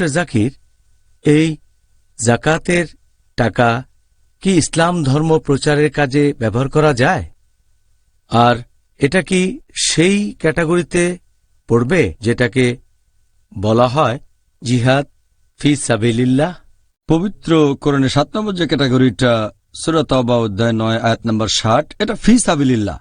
জাকির, এই জাকাতের টাকা কি ইসলাম ধর্ম প্রচারের কাজে ব্যবহার করা যায়? আর এটা কি সেই ক্যাটাগরিতে পড়বে যেটাকে বলা হয় জিহাদ ফি সাবিলিল্লাহ? পবিত্র কোরআনে সাত নম্বর যে ক্যাটাগরিটা সুরত অধ্যায় নয়, আয়াত নম্বর ষাট, এটা ফি সাবিল্লাহ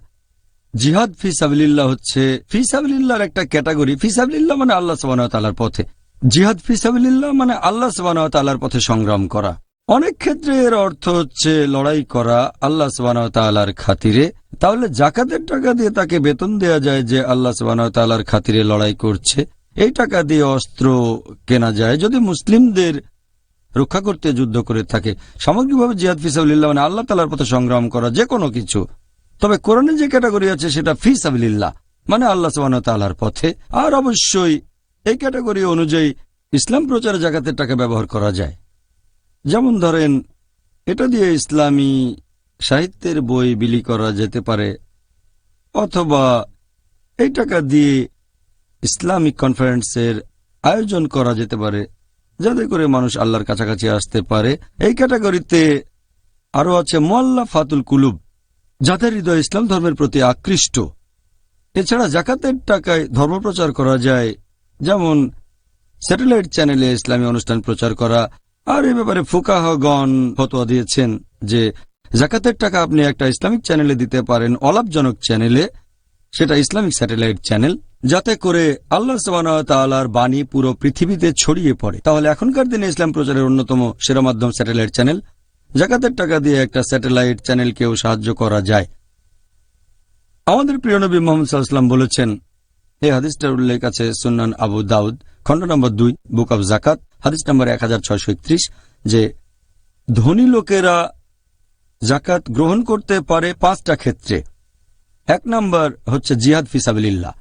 জিহাদ ফি সাবিল্লাহ হচ্ছে, ফি সাবিল্লাহর একটা ক্যাটাগরি, ফি সাবিল্লাহ মানে আল্লাহ সবানার পথে। জিহাদ ফি সাবিল্লাহ মানে আল্লাহ সবানার পথে সংগ্রাম করা। অনেক ক্ষেত্রে এর অর্থ হচ্ছে লড়াই করা আল্লাহ সবানার খাতিরে। তাহলে জাকাতের টাকা দিয়ে তাকে বেতন দেয়া যায় যে আল্লাহ সবানার খাতিরে লড়াই করছে। এই টাকা দিয়ে অস্ত্র কেনা যায়। যদি মুসলিমদের রক্ষা করতে যুদ্ধ করে থাকে, সামগ্রিকভাবে জিহাদ ফিসাবিল্লাহ মানে আল্লাহ তালার পথে সংগ্রাম করা যে কোনো কিছু। তবে কোরআনে যে ক্যাটাগরি আছে সেটা ফিসাবিল্লাহ মানে আল্লাহ সবান তাল্লাহার পথে। আর অবশ্যই এই ক্যাটাগরি অনুযায়ী ইসলাম প্রচারে জাকাতের টাকা ব্যবহার করা যায়। যেমন ধরেন, এটা দিয়ে ইসলামী সাহিত্যের বই বিলি করা যেতে পারে, অথবা এই টাকা দিয়ে ইসলামিক কনফারেন্সের আয়োজন করা যেতে পারে, যাতে করে মানুষ আল্লাহর কাছাকাছি আসতে পারে। এই ক্যাটাগরিতে আরও আছে মোয়াল্লা ফাতুল কুলুব, যাদের হৃদয় ইসলাম ধর্মের প্রতি আকৃষ্ট। এছাড়া জাকাতের টাকায় ধর্মপ্রচার করা যায় যেমন স্যাটেলাইট চ্যানেলে ইসলামী অনুষ্ঠান প্রচার করা, আর এ ব্যাপারে ফুকাহগণ ফতোয়া দিয়েছেন যে জাকাতের টাকা আপনি একটা ইসলামিক চ্যানেলে দিতে পারেন, অলাভজনক চ্যানেলে, সেটা ইসলামিক স্যাটেলাইট চ্যানেল, যাতে করে আল্লাহ তাআলার বাণী পুরো পৃথিবীতে ছড়িয়ে পড়ে। তাহলে এখনকার দিনে ইসলাম প্রচারের অন্যতম সেরা মাধ্যম স্যাটেলাইট চ্যানেল, জাকাতের টাকা দিয়ে একটা স্যাটেলাইট চ্যানেলকেও সাহায্য করা যায়। আমাদের প্রিয় নবী মোহাম্মদ সাল্লাম বলেছেন এই হাদিসটার উল্লেখ আছে সুন্নান আবু দাউদ, খণ্ড নম্বর দুই, বুক অব জাকাত হাদিস নম্বর এক যে ধনী লোকেরা জাকাত গ্রহণ করতে পারে পাঁচটা ক্ষেত্রে। এক নম্বর হচ্ছে জিহাদ ফিসাবিল্লাহ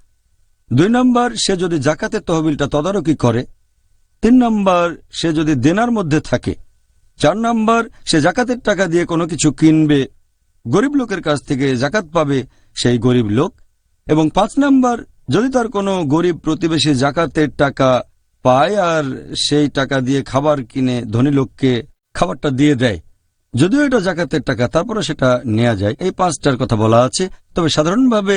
দুই নম্বর, সে যদি জাকাতের তহবিলটা তদারকি করে। তিন নম্বর, সে যদি দেনার মধ্যে থাকে। চার নম্বর, সে জাকাতের টাকা দিয়ে কোনো কিছু কিনবে। গরিব লোকের কাছ থেকে জাকাত পাবে সেই গরিব লোক। এবং পাঁচ নম্বর যদি তার কোনো গরিব প্রতিবেশী জাকাতের টাকা পায় আর সেই টাকা দিয়ে খাবার কিনে ধনী লোককে খাবারটা দিয়ে দেয়, যদিও এটা জাকাতের টাকা তারপরে সেটা নেওয়া যায়। এই পাঁচটার কথা বলা আছে। তবে সাধারণভাবে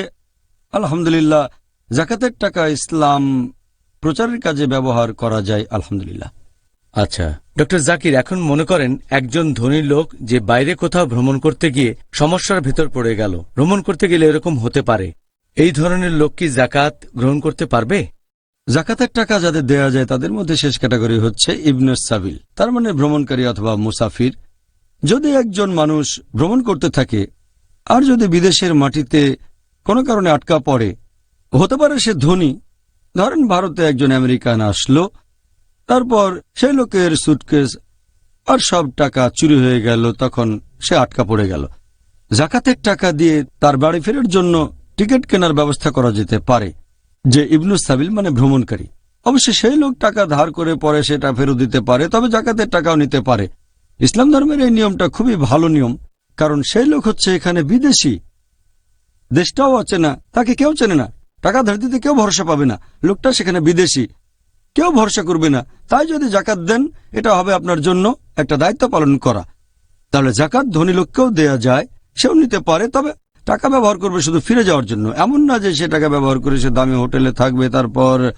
আলহামদুলিল্লাহ জাকাতের টাকা ইসলাম প্রচারের কাজে ব্যবহার করা যায়, আলহামদুলিল্লাহ। আচ্ছা ডক্টর জাকির, এখন মনে করেন একজন ধনী লোক যে বাইরে কোথাও ভ্রমণ করতে গিয়ে সমস্যার ভেতর পড়ে গেল। ভ্রমণ করতে গেলে এরকম হতে পারে। এই ধরনের লোক কি জাকাত গ্রহণ করতে পারবে? জাকাতের টাকা যাদের দেয়া যায় তাদের মধ্যে শেষ ক্যাটাগরি হচ্ছে ইবনুস সাবিল। তার মানে ভ্রমণকারী অথবা মুসাফির। যদি একজন মানুষ ভ্রমণ করতে থাকে, আর যদি বিদেশের মাটিতে কোনো কারণে আটকা পড়ে, হতে পারে সে ধনী। ধরেন ভারতে একজন আমেরিকান আসলো, তারপর সেই লোকের সুটকেস আর সব টাকা চুরি হয়ে গেল, তখন সে আটকা পড়ে গেল। জাকাতের টাকা দিয়ে তার বাড়ি ফেরার জন্য টিকিট কেনার ব্যবস্থা করা যেতে পারে, যে ইবনুস সাবিল মানে ভ্রমণকারী। অবশ্য সেই লোক টাকা ধার করে পরে সেটা ফেরত দিতে পারে, তবে জাকাতের টাকাও নিতে পারে। ইসলাম ধর্মের এই নিয়মটা খুবই ভালো নিয়ম, কারণ সেই লোক হচ্ছে এখানে বিদেশি। দেশটাও আছে না, তাকে কেউ চেনে না। টাকা ধার দিতে কেউ ভরসা পাবে না, লোকটা সেখানে বিদেশি। কেউ ভরসা করবে না, তাই যদি জাকাত দেন, এটা হবে আপনার জন্য একটা দায়িত্ব পালন করা। তাহলে জাকাত ধনী লোককেও দেয়া যায়, সেও নিতে পারে, তবে টাকা ব্যবহার করবে শুধু ফিরে যাওয়ার জন্য। এমন না যে সে টাকা ব্যবহার করে সে দামি হোটেলে থাকবে তারপর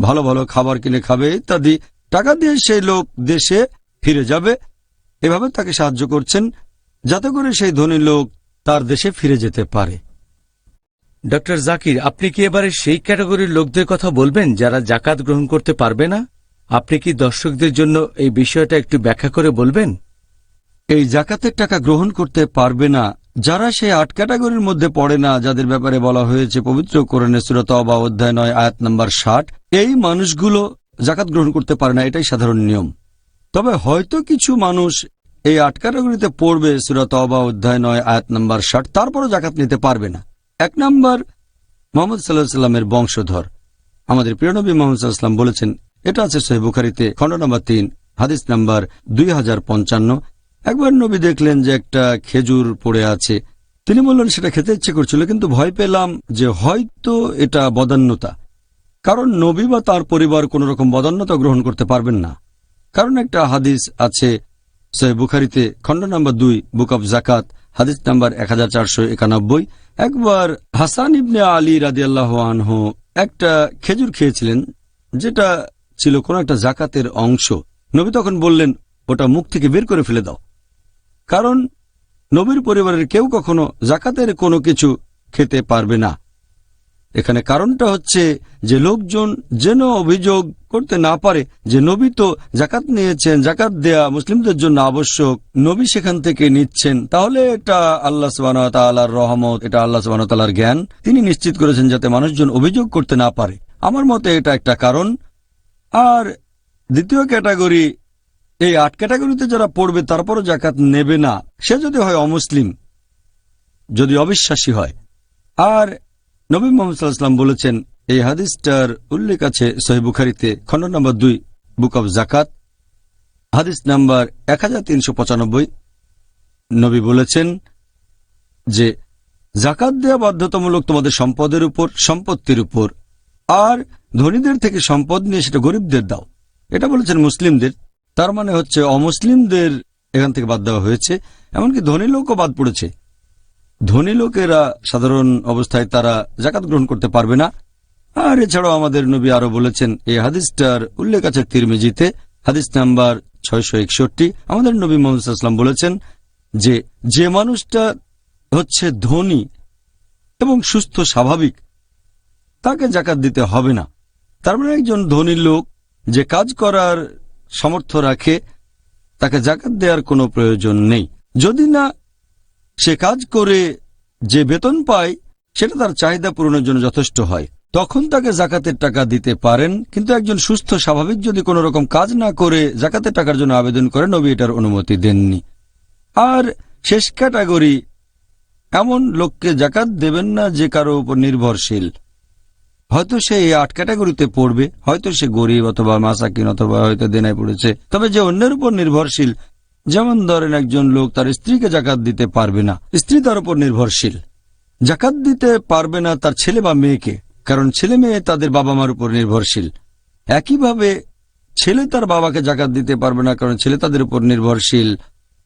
ভালো ভালো খাবার কিনে খাবে ইত্যাদি। টাকা দিয়ে সেই লোক দেশে ফিরে যাবে। এভাবে তাকে সাহায্য করছেন যাতে করে সেই ধনী লোক তার দেশে ফিরে যেতে পারে। ডক্টর জাকির আপনি কি এবারে সেই ক্যাটাগরির লোকদের কথা বলবেন যারা জাকাত গ্রহণ করতে পারবে না? আপনি কি দর্শকদের জন্য এই বিষয়টা একটু ব্যাখ্যা করে বলবেন? এই জাকাতের টাকা গ্রহণ করতে পারবে না যারা সেই আট ক্যাটাগরির মধ্যে পড়ে না, যাদের ব্যাপারে বলা হয়েছে পবিত্র কোরআনে সুরত বা অধ্যায় নয়, আয়াত নম্বর ষাট, এই মানুষগুলো জাকাত গ্রহণ করতে পারে না, এটাই সাধারণ নিয়ম। তবে হয়তো কিছু মানুষ এই আট ক্যাটাগরিতে পড়বে সুরত অধ্যায় নয়, আয়াত নম্বর ষাট, তারপরও জাকাত নিতে পারবে না। এক নম্বর, মোহাম্মদ সাল্লাহ সাল্লামের বংশধর। আমাদের প্রিয়নবী মোহাম্মদ সাল্লাম বলেছেন, এটা আছে সহি বুখারিতে, খণ্ড নম্বর তিন, হাদিস নম্বর দুই হাজার পঞ্চান্ন একবার নবী দেখলেন যে একটা খেজুর পড়ে আছে। তিনি বললেন, সেটা খেতে ইচ্ছে করছিল, কিন্তু ভয় পেলাম যে হয়তো এটা বদান্যতা। কারণ নবী বা তার পরিবার কোন রকম বদান্যতা গ্রহণ করতে পারবেন না। কারণ একটা হাদিস আছে সে বুখারিতে, খণ্ড নম্বর দুই, বুক অব জাকাত হাদিস নাম্বার এক একানব্বই। একবার হাসান ইবনে আলী রাদিয়াল্লাহ আনহু একটা খেজুর খেয়েছিলেন, যেটা ছিল কোন একটা জাকাতের অংশ। নবী তখন বললেন, ওটা মুখ থেকে বের করে ফেলে দাও। কারণ নবীর পরিবারের কেউ কখনো জাকাতের কোনো কিছু খেতে পারবে না। এখানে কারণটা হচ্ছে যে লোকজন যেন অভিযোগ করতে না পারে যে নবী তো জাকাত নিয়েছেন, জাকাত দেয়া মুসলিমদের জন্য আবশ্যক, নবী সেখান থেকে নিচ্ছেন। তাহলে এটা আল্লাহ সুবাহর রহমত, এটা আল্লাহ সুবাহর জ্ঞান। তিনি নিশ্চিত করেছেন যাতে মানুষজন অভিযোগ করতে না পারে। আমার মতে এটা একটা কারণ। আর দ্বিতীয় ক্যাটাগরি এই আট ক্যাটাগরিতে যারা পড়বে, তারপরও জাকাত নেবে না। সে যদি হয় অমুসলিম, যদি অবিশ্বাসী হয়। আর নবী মোহাম্মদ সাল্লাহাম বলেছেন, এই হাদিসটার উল্লেখ আছে সহি বুখারিতে খণ্ড নম্বর দুই, বুক অব জাকাত হাদিস নাম্বার এক হাজার তিনশো পঁচানব্বই। নবী বলেছেন যে জাকাত দেওয়া বাধ্যতামূলক তোমাদের সম্পদের উপর, সম্পত্তির উপর। আর ধনীদের থেকে সম্পদ নিয়ে সেটা গরিবদের দাও। এটা বলেছেন মুসলিমদের। তার মানে হচ্ছে অমুসলিমদের এখান থেকে বাদ দেওয়া হয়েছে, এমনকি ধনী লোকও বাদ পড়েছে। ধনী লোকেরা সাধারণ অবস্থায় তারা জাকাত গ্রহণ করতে পারবে না। আর এছাড়াও আমাদের নবী আরও বলেছেন, এই হাদিসটার উল্লেখ আছে তিরমিজিতে, হাদিস নাম্বার ছয়শো একষট্টি। আমাদের নবী মোহাম্মদাম বলেছেন যে যে মানুষটা হচ্ছে ধনী এবং সুস্থ স্বাভাবিক, তাকে জাকাত দিতে হবে না। তার মানে একজন ধনী লোক যে কাজ করার সামর্থ্য রাখে, তাকে জাকাত দেওয়ার কোনো প্রয়োজন নেই। যদি না সে কাজ করে যে বেতন পায়, সেটা তার চাহিদা পূরণের জন্য যথেষ্ট হয়। তখন তাকে জাকাতের টাকা দিতে পারেন, কিন্তু একজন সুস্থ, স্বাভাবিক যদি কোনো রকম কাজ না করে, জাকাতের টাকার জন্য আবেদন করে, নবী এটার অনুমতি দেননি। আর শেষ ক্যাটাগরি, এমন লোককে জাকাত দেবেন না যে কারও উপর নির্ভরশীল। হয়তো সে এই আট ক্যাটাগরিতে পড়বে, হয়তো সে গরিব অথবা মাসাকিন অথবা হয়তো দেনায় পড়েছে। তবে যে অন্যের উপর নির্ভরশীল, যেমন ধরেন একজন লোক তার স্ত্রীকে জাকাত দিতে পারবে না, স্ত্রী তার উপর নির্ভরশীল। জাকাত দিতে পারবে না তার ছেলে বা মেয়েকে, কারণ ছেলে মেয়ে তাদের বাবা মার উপর নির্ভরশীল। একইভাবে ছেলে তার বাবাকে জাকাত দিতে পারবে না, কারণ ছেলে তাদের উপর নির্ভরশীল।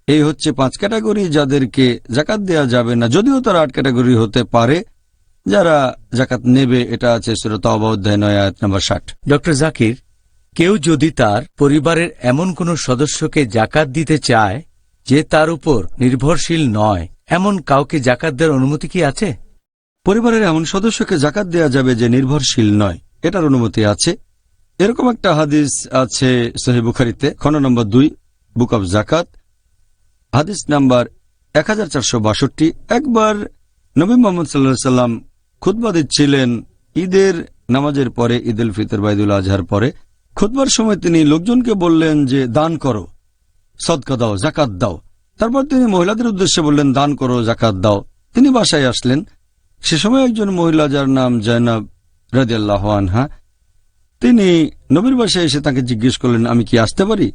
এই হচ্ছে পাঁচ ক্যাটাগরি যাদেরকে জাকাত দেওয়া যাবে না, যদিও তারা আট ক্যাটাগরি হতে পারে। যারা জাকাত নেবে এটা আছে সুরত অধ্যায় নয় আয়াত নম্বর ষাট। ডক্টর জাকির কেউ যদি তার পরিবারের এমন কোনো সদস্যকে জাকাত দিতে চায় যে তার উপর নির্ভরশীল নয় এমন কাউকে জাকাত দেওয়ার অনুমতি কি আছে? পরিবারের এমন সদস্যকে জাকাত দেওয়া যাবে যে নির্ভরশীল নয় এটার অনুমতি আছে। এরকম একটা হাদিস আছে সহি বুখারিতে খন্ড নম্বর দুই বুক অব জাকাত হাদিস নাম্বার এক হাজার চারশো বাষট্টি। একবার নবী মোহাম্মদ সাল্লা সাল্লাম খুতবা দিচ্ছিলেন ঈদের নামাজের পরে ঈদ উল ফিতর, বাইদুল আজহার পরে। খুতবার সময় তিনি লোকজনকে বললেন যে, দান করো, সদকা দাও জাকাত দাও। তারপর তিনি মহিলাদের উদ্দেশ্যে বললেন, দান করো জাকাত দাও। তিনি বাসায় আসলেন। সে সময় একজন মহিলা, যার নাম জয়নাব রাজিয়াল্লাহ আনহা, তিনি নবীর বাসায় এসে তাকে জিজ্ঞেস করলেন, আমি কি আসতে পারি?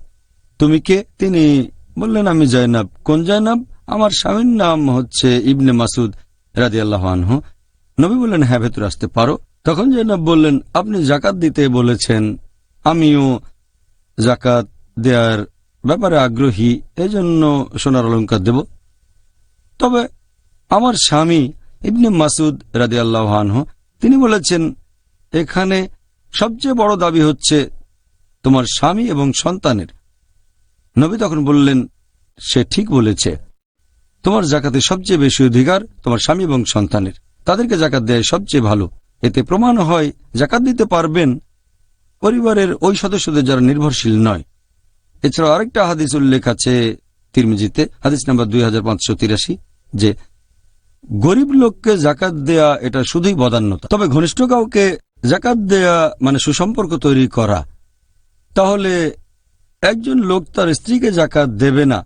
তুমি কে? তিনি বললেন, আমি জয়নাব। কোন জয়নাব? আমার স্বামীর নাম হচ্ছে ইবনে মাসুদ রাজিয়াল্লাহ আনহু। নবী বললেন হ্যাঁ ভেতর আসতে পারো। তখন জয়নাব বললেন, আপনি জাকাত দিতে বলেছেন, আমিও জাকাত দেয়ার ব্যাপারে আগ্রহী, এজন্য সোনার অলঙ্কার দেব। তবে আমার স্বামী ইবনে মাসুদ রাজি আল্লাহ তিনি বলেছেন, এখানে সবচেয়ে বড় দাবি হচ্ছে তোমার স্বামী এবং সন্তানের। নবী তখন বললেন, সে ঠিক বলেছে। তোমার জাকাতে সবচেয়ে বেশি অধিকার তোমার স্বামী এবং সন্তানের। তাদেরকে জাকাত দেয় সবচেয়ে ভালো। এতে প্রমাণ হয়, জাকাত দিতে পারবেন পরিবারের ওই সদস্যদের যারা নির্ভরশীল নয়। এছাড়াও আরেকটা হাদিস উল্লেখ আছে তিরমিজিতে, হাদিস নাম্বার দুই হাজার পাঁচশো তিরাশি, যে গরিব লোককে জাকাত দেয়া এটা শুধুই বদান্যতা। তবে ঘনিষ্ঠ কাউকে জাকাত দেয়া মানে সুসম্পর্ক তৈরি করা। তাহলে একজন লোক তার স্ত্রীকে জাকাত দেবে না,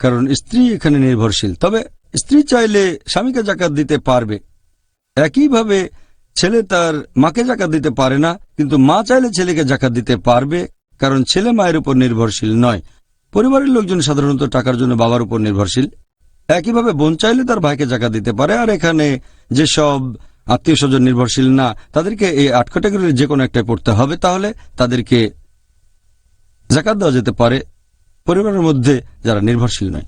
কারণ স্ত্রী এখানে নির্ভরশীল। তবে স্ত্রী চাইলে স্বামীকে জাকাত দিতে পারবে। একইভাবে ছেলে তার মাকে জাকাত দিতে পারে না, কিন্তু মা চাইলে ছেলেকে জাকাত দিতে পারবে, কারণ ছেলে মায়ের উপর নির্ভরশীল নয়। পরিবারের লোকজন সাধারণত টাকার জন্য বাবার উপর নির্ভরশীল। একইভাবে বোন চাইলে তার ভাইকে জাকাত দিতে পারে, আর এখানে যেসব আত্মীয় স্বজন নির্ভরশীল না, তাদেরকে এই আট ক্যাটাগরির যে কোনো একটাই পড়তে হবে, তাহলে তাদেরকে জাকাত দেওয়া যেতে পারে। পরিবারের মধ্যে যারা নির্ভরশীল নয়।